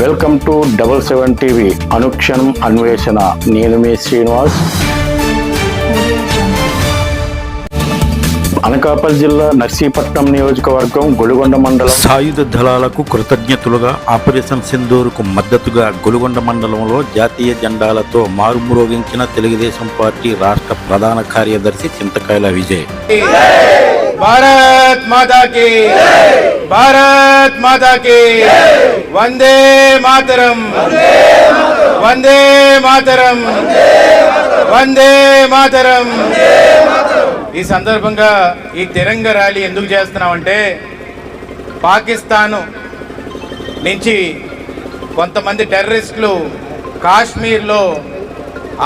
Welcome to double seven TV. అనుక్షణం అన్వేషణ. నేను మీ శ్రీనివాస్. అనకాపల్లి జిల్లా నర్సీపట్నం నియోజకవర్గం గొలుగొండ మండలం. సాయుధ దళాలకు కృతజ్ఞతలుగా ఆపరేషన్ సింధూరుకు మద్దతుగా గొలుగొండ మండలంలో జాతీయ జెండాలతో మారుమ్రోగించిన తెలుగుదేశం పార్టీ రాష్ట్ర ప్రధాన కార్యదర్శి చింతకాయల విజయ్. భారత్ మాతా కి భారత్ మాతా కి వందే మాతరం. వందే మాతరం. వందే మాతరం. ఈ సందర్భంగా ఈ తిరంగ ర్యాలీ ఎందుకు చేస్తున్నామంటే పాకిస్తాను నుంచి కొంతమంది టెర్రరిస్టులు కాశ్మీర్లో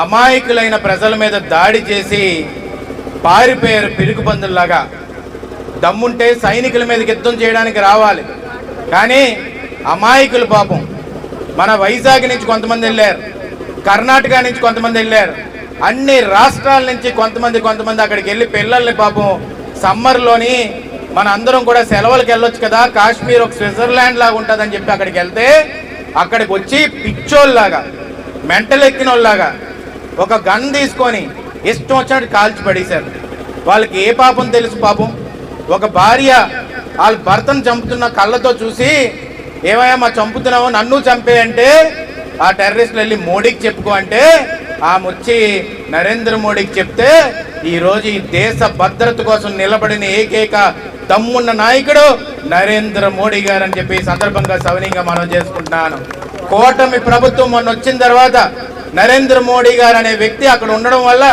అమాయకులైన ప్రజల మీద దాడి చేసి పారిపోయారు పిరుగుపందుల్లాగా దమ్ముంటే సైనికుల మీదకి యుద్ధం చేయడానికి రావాలి. కానీ అమాయకులు పాపం. మన వైజాగ్ నుంచి కొంతమంది వెళ్ళారు. కర్ణాటక నుంచి కొంతమంది వెళ్ళారు. అన్ని రాష్ట్రాల నుంచి కొంతమంది కొంతమంది అక్కడికి వెళ్ళి పిల్లల్ని పాపం సమ్మర్లోని మన అందరం కూడా సెలవులకు వెళ్ళొచ్చు కదా. కాశ్మీర్ ఒక స్విట్జర్లాండ్ లాగా ఉంటుందని చెప్పి అక్కడికి వెళ్తే అక్కడికి వచ్చి పిచ్చోళ్ళలాగా మెంటల్ ఎక్కిన ఒక గన్ తీసుకొని ఇష్టం వచ్చినట్టు కాల్చి పడేశారు. వాళ్ళకి ఏ పాపం తెలుసు పాపం? ఒక భార్య వాళ్ళ భర్తను చంపుతున్న కళ్ళతో చూసి ఏమయ్యా మా చంపుతున్నావు నన్ను చంపే అంటే ఆ టెర్రరిస్టులు వెళ్ళి మోడీకి చెప్పుకో అంటే ఆమె వచ్చి నరేంద్ర మోడీకి చెప్తే ఈరోజు ఈ దేశ భద్రత కోసం నిలబడిన ఏకైక తమ్మున్న నాయకుడు నరేంద్ర మోడీ గారు అని చెప్పి సందర్భంగా సవనీయంగా మనం చేసుకుంటున్నాను. కూటమి ప్రభుత్వం మొన్న వచ్చిన తర్వాత నరేంద్ర మోడీ గారు అనే వ్యక్తి అక్కడ ఉండడం వల్ల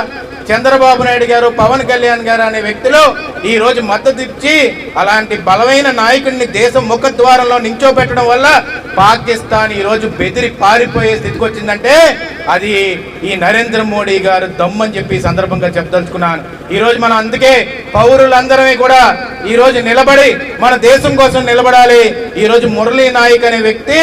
చంద్రబాబు నాయుడు గారు పవన్ కళ్యాణ్ గారు అనే వ్యక్తులు ఈ రోజు మద్దతు ఇచ్చి అలాంటి బలమైన నాయకుడిని దేశం ముఖద్వారంలో నించోబెట్టడం వల్ల పాకిస్తాన్ ఈ రోజు బెదిరి పారిపోయే స్థితికి వచ్చిందంటే అది ఈ నరేంద్ర మోడీ గారు దమ్మని చెప్పి సందర్భంగా చెప్పదలుచుకున్నాను. ఈ రోజు మనం అందుకే పౌరులందరమే కూడా ఈ రోజు నిలబడి మన దేశం కోసం నిలబడాలి. ఈ రోజు మురళీ నాయక్ అనే వ్యక్తి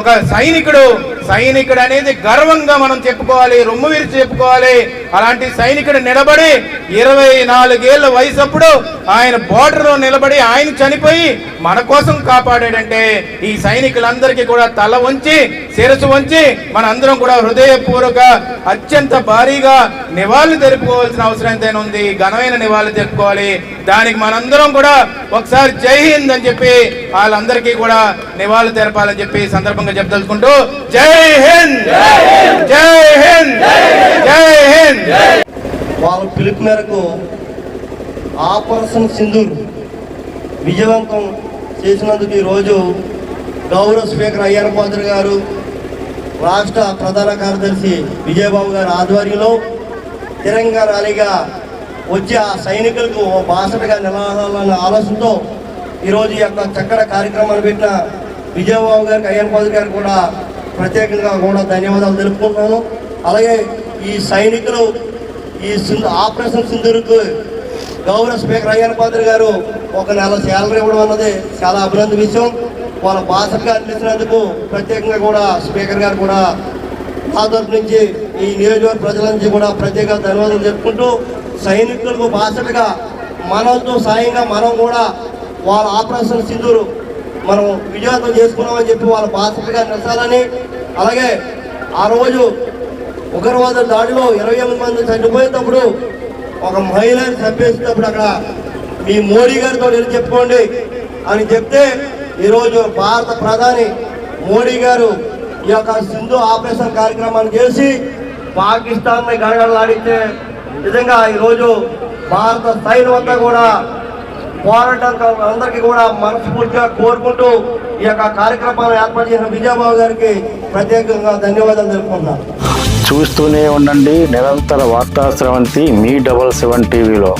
ఒక సైనికుడు సైనికుడు అనేది గర్వంగా మనం చెప్పుకోవాలి రొమ్ము విరిచి చెప్పుకోవాలి. అలాంటి సైనికుడు నిలబడి ఇరవై నాలుగేళ్ళ వయసు అప్పుడు ఆయన బోర్డర్లో లో నిలబడి ఆయన చనిపోయి మన కోసం కాపాడాడంటే ఈ సైనికులందరికీ కూడా తల వంచి శిరసు వంచి మన అందరం కూడా హృదయపూర్వక అత్యంత భారీగా నివాళులు జరుపుకోవాల్సిన అవసరం ఎంతైనా ఉంది. ఘనమైన నివాళులు జరుపుకోవాలి దానికి మనందరం కూడా ఒకసారి జై హింద్ అని చెప్పి వాళ్ళందరికీ కూడా నివాళులు తెరపాలని చెప్పి సందర్భంగా చెప్పదలుచుకుంటూ జై హింద్! జై హింద్! జై హింద్! వాళ్ళ పిలుపు మేరకు ఆపరేషన్ సింధూర్ విజయవంతం చేసినందుకు ఈరోజు గౌరవ స్పీకర్ అయ్యన్న పాత్ర గారు రాష్ట్ర ప్రధాన కార్యదర్శి విజయబాబు గారి ఆధ్వర్యంలో తిరంగా ర్యాలీగా వచ్చి ఆ సైనికులకు ఓ బాసటగా నిలవాలన్న ఆలోచనతో ఈరోజు ఈ యొక్క చక్కటి కార్యక్రమాన్ని పెట్టిన విజయబాబు గారికి అయ్యన్న పాత్ర గారికి కూడా ప్రత్యేకంగా కూడా ధన్యవాదాలు తెలుపుకుంటున్నాను. అలాగే ఈ సైనికులు ఈ ఆపరేషన్ సింధూరుకు గౌరవ స్పీకర్ అయ్యన్న పాత్ర గారు ఒక నెల శాలరీ ఇవ్వడం అన్నది చాలా అభినందన విషయం. వాళ్ళ భాషగా అందించినందుకు ప్రత్యేకంగా కూడా స్పీకర్ గారు కూడా నా తరపు నుంచి ఈ నియోజకవర్గ ప్రజల నుంచి కూడా ప్రత్యేక ధన్యవాదాలు చెప్పుకుంటూ సైనికులకు బాసటగా మనతో సాయంగా మనం కూడా వాళ్ళ ఆపరేషన్ సింధూరు మనం విజయవంతం చేసుకున్నామని చెప్పి వాళ్ళ బాసటగా నిలచాలని అలాగే ఆ రోజు ఉగ్రవాద దాడిలో ఇరవై ఎనిమిది మంది చనిపోయేటప్పుడు ఒక మహిళని చంపేసేటప్పుడు అక్కడ మీ మోడీ గారితో వెళ్ళి చెప్పుకోండి అని చెప్తే ఈరోజు భారత ప్రధాని మోడీ గారు ఈ యొక్క సింధు ఆపరేషన్ కార్యక్రమాన్ని చేసి పాకిస్తాన్ని గడగడలాడితే నిజంగా ఈరోజు భారత సైన్యం అంతా కూడా పోరాటం అందరికీ కూడా మనస్ఫూర్తిగా కోరుకుంటూ ఈ యొక్క కార్యక్రమాన్ని ఏర్పాటు చేసిన విజయబాబు గారికి ప్రత్యేకంగా ధన్యవాదాలు తెలుపుకుంటున్నాను. చూస్తూనే ఉండండి. నిరంతర వార్తా స్రవంతి మీ డబల్ సెవెన్ టీవీలో.